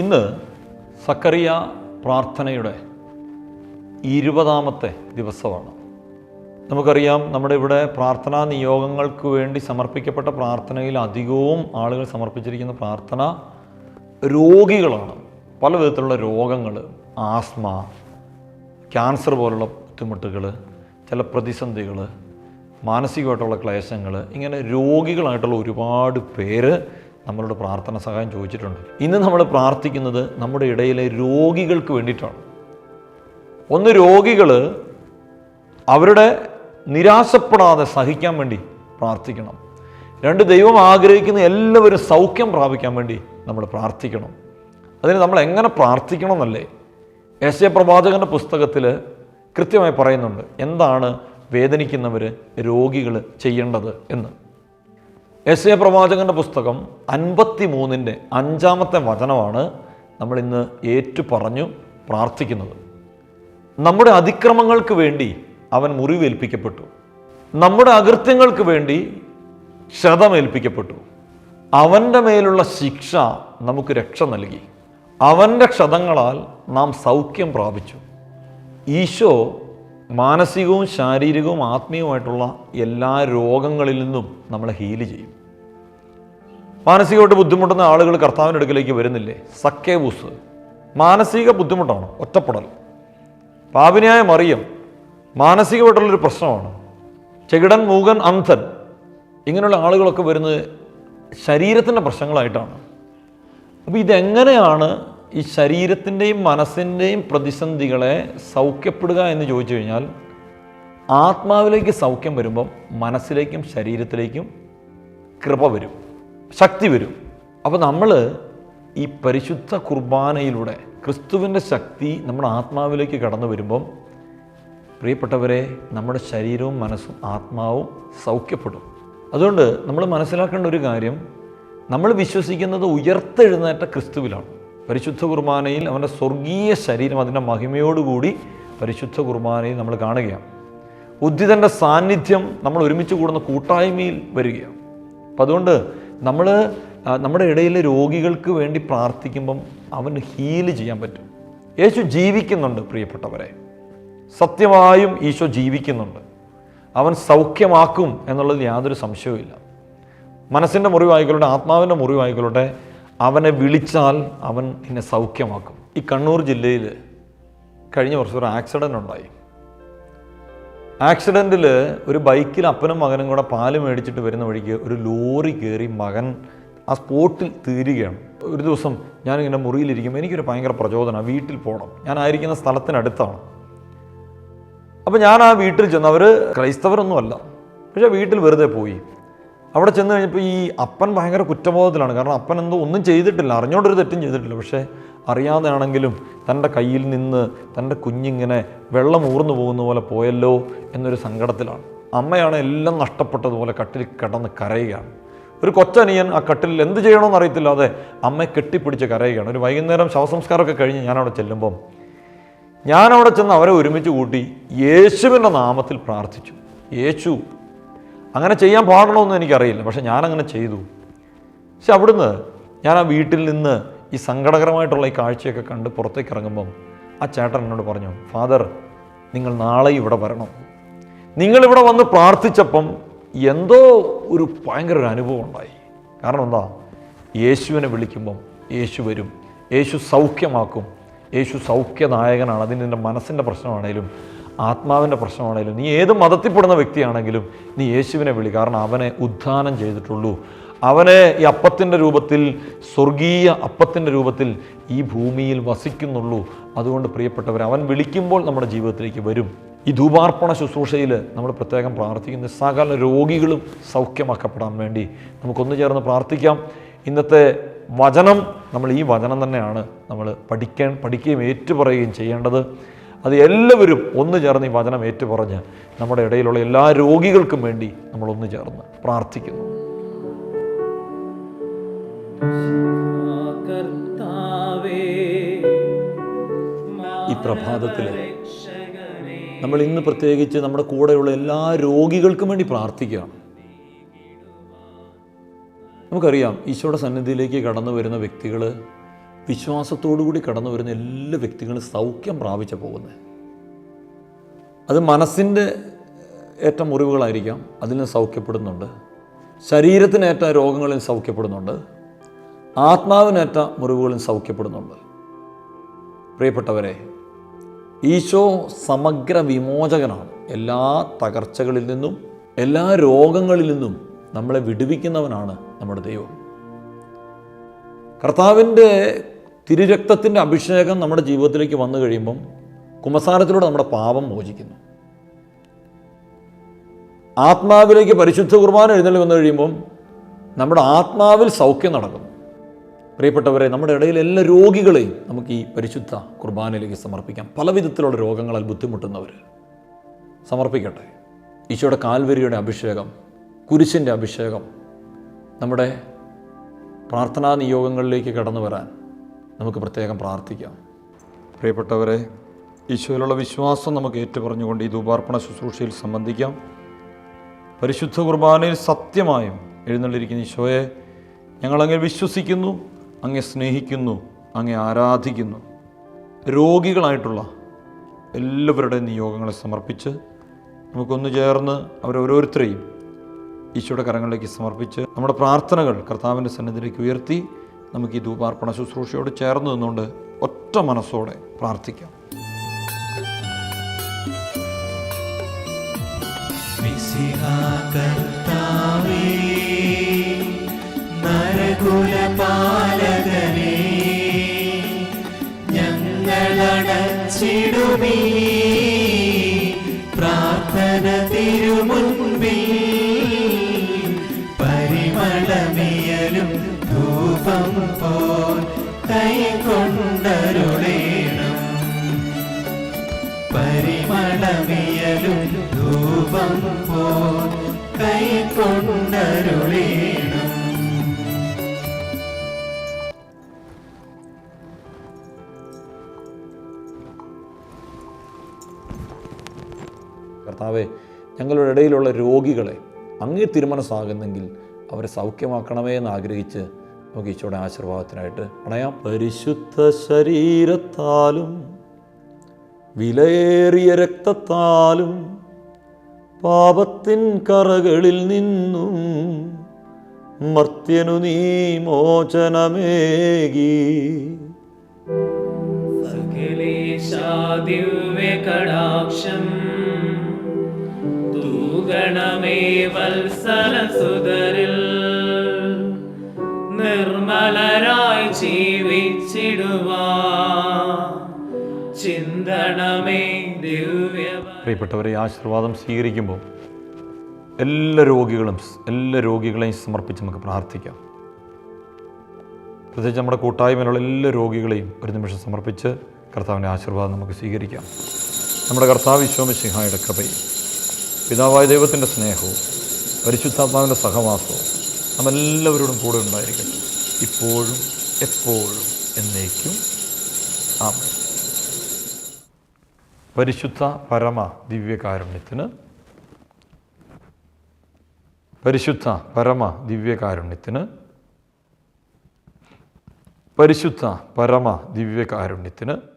ഇന്ന് സക്കറിയ പ്രാർത്ഥനയുടെ ഇരുപതാമത്തെ ദിവസമാണ്. നമുക്കറിയാം നമ്മുടെ ഇവിടെ പ്രാർത്ഥനാ നിയോഗങ്ങൾക്ക് വേണ്ടി സമർപ്പിക്കപ്പെട്ട പ്രാർത്ഥനയിൽ അധികവും ആളുകൾ സമർപ്പിച്ചിരിക്കുന്ന പ്രാർത്ഥന രോഗികളാണ്. പല വിധത്തിലുള്ള രോഗങ്ങൾ ആസ്മ ക്യാൻസർ പോലുള്ള ബുദ്ധിമുട്ടുകൾ ചില പ്രതിസന്ധികൾ മാനസികമായിട്ടുള്ള ക്ലേശങ്ങൾ ഇങ്ങനെ രോഗികളായിട്ടുള്ള ഒരുപാട് പേര് നമ്മളുടെ പ്രാർത്ഥന സഹായം ചോദിച്ചിട്ടുണ്ട്. ഇന്ന് നമ്മൾ പ്രാർത്ഥിക്കുന്നത് നമ്മുടെ ഇടയിലെ രോഗികൾക്ക് വേണ്ടിയിട്ടാണ്. ഒന്ന് രോഗികൾ അവരുടെ നിരാശപ്പെടാതെ സഹിക്കാൻ വേണ്ടി പ്രാർത്ഥിക്കണം. രണ്ട് ദൈവം ആഗ്രഹിക്കുന്ന എല്ലാവരും സൗഖ്യം പ്രാപിക്കാൻ വേണ്ടി നമ്മൾ പ്രാർത്ഥിക്കണം. അതിന് നമ്മൾ എങ്ങനെ പ്രാർത്ഥിക്കണം എന്നല്ലേ എസ് എ പ്രവാചകന്റെ പുസ്തകത്തിൽ കൃത്യമായി പറയുന്നുണ്ട്. എന്താണ് വേദനിക്കുന്നവർ രോഗികൾ ചെയ്യേണ്ടത് എന്ന്. എസ് എ പ്രവാചകന്റെ പുസ്തകം അൻപത്തി മൂന്നിന്റെ അഞ്ചാമത്തെ വചനമാണ് നമ്മൾ ഇന്ന് ഏറ്റു പറഞ്ഞു പ്രാർത്ഥിക്കുന്നത്. നമ്മുടെ അതിക്രമങ്ങൾക്ക് വേണ്ടി അവൻ മുറിവേൽപ്പിക്കപ്പെട്ടു. നമ്മുടെ അകൃത്യങ്ങൾക്ക് വേണ്ടി ക്ഷതമേൽപ്പിക്കപ്പെട്ടു. അവന്റെ മേലുള്ള ശിക്ഷ നമുക്ക് രക്ഷ നൽകി. അവന്റെ ക്ഷതങ്ങളാൽ നാം സൗഖ്യം പ്രാപിച്ചു. ഈശോ മാനസികവും ശാരീരികവും ആത്മീയവുമായിട്ടുള്ള എല്ലാ രോഗങ്ങളിൽ നിന്നും നമ്മളെ ഹീൽ ചെയ്യും. മാനസികമായിട്ട് ബുദ്ധിമുട്ടുന്ന ആളുകൾ കർത്താവിന്റെ അടുക്കലേക്ക് വരുന്നില്ലേ? സക്കേബൂസ് മാനസിക ബുദ്ധിമുട്ടാണ് ഒറ്റപ്പെടൽ. പാപിനിയായ മറിയം മാനസികമായിട്ടുള്ളൊരു പ്രശ്നമാണ്. ചെകിടൻ മൂകൻ അന്ധൻ ഇങ്ങനെയുള്ള ആളുകളൊക്കെ വരുന്നത് ശരീരത്തിന്റെ പ്രശ്നങ്ങളായിട്ടാണ്. അപ്പോൾ ഇതെങ്ങനെയാണ് ഈ ശരീരത്തിന്റെയും മനസ്സിന്റെയും പ്രതിസന്ധികളെ സൗഖ്യപ്പെടുക എന്ന് ചോദിച്ചു കഴിഞ്ഞാൽ ആത്മാവിലേക്ക് സൗഖ്യം വരുമ്പം മനസ്സിലേക്കും ശരീരത്തിലേക്കും കൃപ വരും ശക്തി വരും. അപ്പോൾ നമ്മൾ ഈ പരിശുദ്ധ കുർബാനയിലൂടെ ക്രിസ്തുവിന്റെ ശക്തി നമ്മുടെ ആത്മാവിലേക്ക് കടന്നു വരുമ്പം പ്രിയപ്പെട്ടവരെ നമ്മുടെ ശരീരവും മനസ്സും ആത്മാവും സൗഖ്യപ്പെടും. അതുകൊണ്ട് നമ്മൾ മനസ്സിലാക്കേണ്ട ഒരു കാര്യം നമ്മൾ വിശ്വസിക്കുന്നത് ഉയർത്തെഴുന്നേറ്റ ക്രിസ്തുവിലാണ്. പരിശുദ്ധ കുർബാനയിൽ അവന്റെ സ്വർഗീയ ശരീരം അതിന്റെ മഹിമയോടുകൂടി പരിശുദ്ധ കുർബാനയിൽ നമ്മൾ കാണുകയാണ്. ഉദ്ധിതന്റെ സാന്നിധ്യം നമ്മൾ ഒരുമിച്ച് കൂടുന്ന കൂട്ടായ്മയിൽ വരികയാണ്. അപ്പം അതുകൊണ്ട് നമ്മൾ നമ്മുടെ ഇടയിലെ രോഗികൾക്ക് വേണ്ടി പ്രാർത്ഥിക്കുമ്പം അവന് ഹീൽ ചെയ്യാൻ പറ്റും. യേശു ജീവിക്കുന്നുണ്ട് പ്രിയപ്പെട്ടവരെ. സത്യമായും ഈശോ ജീവിക്കുന്നുണ്ട്. അവൻ സൗഖ്യമാക്കും എന്നുള്ളതിൽ യാതൊരു സംശയവുമില്ല. മനസ്സിന്റെ മുറിവായിക്കൊള്ളട്ടെ ആത്മാവിന്റെ മുറിവായിക്കൊള്ളട്ടെ അവനെ വിളിച്ചാൽ അവൻ നിന്നെ സൗഖ്യമാക്കും. ഈ കണ്ണൂർ ജില്ലയിൽ കഴിഞ്ഞ വർഷം ഒരു ആക്സിഡന്റ് ഉണ്ടായി. ആക്സിഡന്റിൽ ഒരു ബൈക്കിൽ അപ്പനും മകനും കൂടെ പാൽ മേടിച്ചിട്ട് വരുന്ന വഴിക്ക് ഒരു ലോറി കയറി മകൻ ആ സ്പോട്ടിൽ തീരുകയാണ്. ഒരു ദിവസം ഞാനിങ്ങനെ മുറിയിലിരിക്കുമ്പോൾ എനിക്കൊരു ഭയങ്കര പ്രചോദനമാണ് വീട്ടിൽ പോകണം ഞാനായിരിക്കുന്ന സ്ഥലത്തിനടുത്താണ്. അപ്പോൾ ഞാൻ ആ വീട്ടിൽ ചെന്ന് അവർ ക്രൈസ്തവരൊന്നുമല്ല പക്ഷേ വീട്ടിൽ വെറുതെ പോയി. അവിടെ ചെന്ന് കഴിഞ്ഞപ്പോൾ ഈ അപ്പൻ ഭയങ്കര കുറ്റബോധത്തിലാണ്. കാരണം അപ്പൻ എന്തോ ഒന്നും ചെയ്തിട്ടില്ല. അറിഞ്ഞോണ്ടൊരു തെറ്റും ചെയ്തിട്ടില്ല. പക്ഷേ അറിയാതെയാണെങ്കിലും തന്റെ കയ്യിൽ നിന്ന് തന്റെ കുഞ്ഞിങ്ങനെ വെള്ളം ഊർന്നു പോകുന്ന പോലെ പോയല്ലോ എന്നൊരു സങ്കടത്തിലാണ്. അമ്മയാണ് എല്ലാം നഷ്ടപ്പെട്ടതുപോലെ കട്ടിൽ കിടന്ന് കരയുകയാണ്. ഒരു കൊച്ചനിയൻ ആ കട്ടിലിൽ എന്ത് ചെയ്യണമെന്ന് അറിയത്തില്ലാതെ അമ്മയെ കെട്ടിപ്പിടിച്ച് കരയുകയാണ്. ഒരു വൈകുന്നേരം ശവസംസ്കാരമൊക്കെ കഴിഞ്ഞ് ഞാനവിടെ ചെല്ലുമ്പം ഞാനവിടെ ചെന്ന് അവരെ ഒരുമിച്ച് കൂട്ടി യേശുവിന്റെ നാമത്തിൽ പ്രാർത്ഥിച്ചു. യേശു അങ്ങനെ ചെയ്യാൻ പാടണമെന്ന് എനിക്കറിയില്ല. പക്ഷെ ഞാനങ്ങനെ ചെയ്തു. പക്ഷെ അവിടുന്ന് ഞാൻ ആ വീട്ടിൽ നിന്ന് ഈ സങ്കടകരമായിട്ടുള്ള ഈ കാഴ്ചയൊക്കെ കണ്ട് പുറത്തേക്ക് ഇറങ്ങുമ്പം ആ ചേട്ടൻ എന്നോട് പറഞ്ഞു ഫാദർ നിങ്ങൾ നാളെ ഇവിടെ വരണം. നിങ്ങളിവിടെ വന്ന് പ്രാർത്ഥിച്ചപ്പം എന്തോ ഒരു ഭയങ്കര ഒരു അനുഭവം ഉണ്ടായി. കാരണം എന്താ? യേശുവിനെ വിളിക്കുമ്പം യേശു വരും. യേശു സൗഖ്യമാക്കും. യേശു സൗഖ്യനായകനാണ്. അതിന് എന്റെ മനസ്സിന്റെ പ്രശ്നമാണേലും ആത്മാവിന്റെ പ്രശ്നമാണെങ്കിലും നീ ഏത് മതത്തിൽപ്പെടുന്ന വ്യക്തിയാണെങ്കിലും നീ യേശുവിനെ വിളി. കാരണം അവനെ ഉദ്ധാനം ചെയ്തിട്ടുള്ളൂ. അവനെ ഈ അപ്പത്തിന്റെ രൂപത്തിൽ സ്വർഗീയ അപ്പത്തിന്റെ രൂപത്തിൽ ഈ ഭൂമിയിൽ വസിക്കുന്നുള്ളൂ. അതുകൊണ്ട് പ്രിയപ്പെട്ടവർ അവൻ വിളിക്കുമ്പോൾ നമ്മുടെ ജീവിതത്തിലേക്ക് വരും. ഈ ധൂപാർപ്പണ ശുശ്രൂഷയിൽ നമ്മൾ പ്രത്യേകം പ്രാർത്ഥിക്കുന്ന സകല രോഗികളും സൗഖ്യമാക്കപ്പെടാൻ വേണ്ടി നമുക്കൊന്നു ചേർന്ന് പ്രാർത്ഥിക്കാം. ഇന്നത്തെ വചനം നമ്മൾ ഈ വചനം തന്നെയാണ് നമ്മൾ പഠിക്കാൻ പഠിക്കുകയും ഏറ്റുപറയുകയും ചെയ്യേണ്ടത്. അത് എല്ലാവരും ഒന്ന് ചേർന്ന് ഈ വചനം ഏറ്റുപറഞ്ഞ് നമ്മുടെ ഇടയിലുള്ള എല്ലാ രോഗികൾക്കും വേണ്ടി നമ്മൾ ഒന്ന് ചേർന്ന് പ്രാർത്ഥിക്കുന്നു. ഈ പ്രഭാതത്തിൽ നമ്മൾ ഇന്ന് പ്രത്യേകിച്ച് നമ്മുടെ കൂടെയുള്ള എല്ലാ രോഗികൾക്കും വേണ്ടി പ്രാർത്ഥിക്കുകയാണ് നമുക്കറിയാം ഈശോയുടെ സന്നിധിയിലേക്ക് കടന്നു വരുന്ന വ്യക്തികൾ വിശ്വാസത്തോടുകൂടി കടന്നു വരുന്ന എല്ലാ വ്യക്തികളും സൗഖ്യം പ്രാപിച്ച പോകുന്നത്. അത് മനസ്സിന്റെ ഏറ്റ മുറിവുകളായിരിക്കാം അതിൽ നിന്ന് സൗഖ്യപ്പെടുന്നുണ്ട്. ശരീരത്തിനേറ്റ രോഗങ്ങളിൽ സൗഖ്യപ്പെടുന്നുണ്ട്. ആത്മാവിനേറ്റ മുറിവുകളിൽ സൗഖ്യപ്പെടുന്നുണ്ട്. പ്രിയപ്പെട്ടവരെ ഈശോ സമഗ്ര വിമോചകനാണ്. എല്ലാ തകർച്ചകളിൽ നിന്നും എല്ലാ രോഗങ്ങളിൽ നിന്നും നമ്മളെ വിടുവിക്കുന്നവനാണ് നമ്മുടെ ദൈവം. കർത്താവിന്റെ തിരുരക്തത്തിന്റെ അഭിഷേകം നമ്മുടെ ജീവിതത്തിലേക്ക് വന്നു കഴിയുമ്പം കുമസാരത്തിലൂടെ നമ്മുടെ പാപം മോചിക്കുന്നു. ആത്മാവിലേക്ക് പരിശുദ്ധ കുർബാന എഴുന്നള്ളി വന്നു കഴിയുമ്പം നമ്മുടെ ആത്മാവിൽ സൗഖ്യം നടക്കുന്നു. പ്രിയപ്പെട്ടവരെ നമ്മുടെ ഇടയിൽ എല്ലാ രോഗികളെയും നമുക്ക് ഈ പരിശുദ്ധ കുർബാനയിലേക്ക് സമർപ്പിക്കാം. പല വിധത്തിലുള്ള രോഗങ്ങളാൽ ബുദ്ധിമുട്ടുന്നവർ സമർപ്പിക്കട്ടെ. ഈശോയുടെ കാൽവരിയുടെ അഭിഷേകം കുരിശിന്റെ അഭിഷേകം നമ്മുടെ പ്രാർത്ഥനാ നിയോഗങ്ങളിലേക്ക് കടന്നു വരാൻ നമുക്ക് പ്രത്യേകം പ്രാർത്ഥിക്കാം. പ്രിയപ്പെട്ടവരെ ഈശോയിലുള്ള വിശ്വാസം നമുക്ക് ഏറ്റുപറഞ്ഞുകൊണ്ട് ഈ ധൂപാർപ്പണ ശുശ്രൂഷയിൽ സംബന്ധിക്കാം. പരിശുദ്ധ കുർബാനയിൽ സത്യമായും എഴുന്നള്ളിരിക്കുന്ന ഈശോയെ ഞങ്ങളങ്ങെ വിശ്വസിക്കുന്നു അങ്ങെ സ്നേഹിക്കുന്നു അങ്ങെ ആരാധിക്കുന്നു. രോഗികളായിട്ടുള്ള എല്ലാവരുടെയും നിയോഗങ്ങളെ സമർപ്പിച്ച് നമുക്കൊന്ന് ചേർന്ന് അവരോരോരുത്തരെയും ഈശോയുടെ കരങ്ങളിലേക്ക് സമർപ്പിച്ച് നമ്മുടെ പ്രാർത്ഥനകൾ കർത്താവിന്റെ സന്നിധിയിലേക്ക് ഉയർത്തി നമുക്ക് ഈ ധൂപാർപ്പണ ശുശ്രൂഷയോട് ചേർന്ന് നിന്നുകൊണ്ട് ഒറ്റ മനസ്സോടെ പ്രാർത്ഥിക്കാം. നരകുലപാലകനേ ഞങ്ങളടച്ചിടുമീ പ്രാർത്ഥന തിരുമുൻപിൽ പോൽ ഞങ്ങളുടെ ഇടയിലുള്ള രോഗികളെ അങ്ങേ തിരുമനസ്സാകുന്നെങ്കിൽ അവരെ സൗഖ്യമാക്കണമേ എന്ന് ആഗ്രഹിച്ച് നമുക്ക് ഈശോയുടെ ആശീർവാദത്തിനായിട്ട് പണയാം പരിശുദ്ധ ശരീരത്താലും വിലയേറിയ രക്തത്താലും പാപത്തിൻ കറകളിൽ നിന്നും മർത്യനു നീ മോചനമേകി. സകലേശാദിവ്യകടാക്ഷം തൂഗണമേ വത്സലസുതരിൽ നിർമ്മലരായി ജീവിച്ചിടുവാ ചിന്തണമേ ദിവ്യ പ്രിയപ്പെട്ടവരെ ആശീർവാദം സ്വീകരിക്കുമ്പോൾ എല്ലാ രോഗികളും എല്ലാ രോഗികളെയും സമർപ്പിച്ച് നമുക്ക് പ്രാർത്ഥിക്കാം. പ്രത്യേകിച്ച് നമ്മുടെ കൂട്ടായ്മയിലുള്ള എല്ലാ രോഗികളെയും ഒരു നിമിഷം സമർപ്പിച്ച് കർത്താവിന്റെ ആശീർവാദം നമുക്ക് സ്വീകരിക്കാം. നമ്മുടെ കർത്താവ് വിശ്വമിസിഹായുടെ കൃപയും പിതാവായ ദൈവത്തിന്റെ സ്നേഹവും പരിശുദ്ധാത്മാവിന്റെ സഹവാസവും നമ്മെല്ലാവരോടും കൂടെ ഉണ്ടായിരിക്കട്ടെ. ഇപ്പോഴും എപ്പോഴും എന്നേക്കും. ആമേൻ. പരിശുദ്ധ പരമ ദിവ്യകാരുണ്യത്തിന് പരിശുദ്ധ പരമ ദിവ്യകാരുണ്യത്തിന് പരിശുദ്ധ പരമ ദിവ്യകാരുണ്യത്തിന്